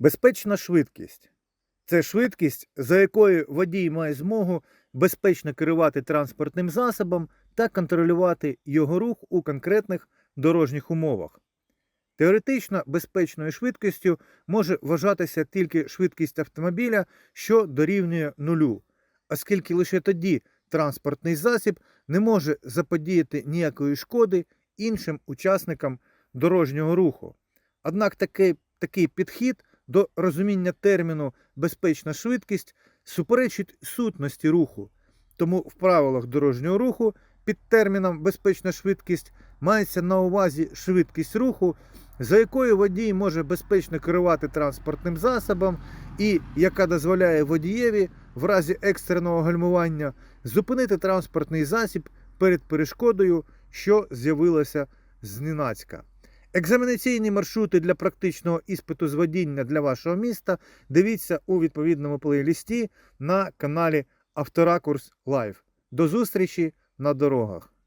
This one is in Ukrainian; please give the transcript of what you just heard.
Безпечна швидкість це швидкість, за якою водій має змогу безпечно керувати транспортним засобом та контролювати його рух у конкретних дорожніх умовах. Теоретично безпечною швидкістю може вважатися тільки швидкість автомобіля, що дорівнює нулю, оскільки лише тоді транспортний засіб не може заподіяти ніякої шкоди іншим учасникам дорожнього руху. Однак такий, такий підхід до розуміння терміну безпечна швидкість суперечить сутності руху. Тому в правилах дорожнього руху під терміном безпечна швидкість мається на увазі швидкість руху, за якою водій може безпечно керувати транспортним засобом, і яка дозволяє водієві в разі екстреного гальмування зупинити транспортний засіб перед перешкодою, що з'явилася зненацька. Екзаменаційні маршрути для практичного іспиту з водіння для вашого міста дивіться у відповідному плейлісті на каналі Авторакурс Лайв. До зустрічі на дорогах!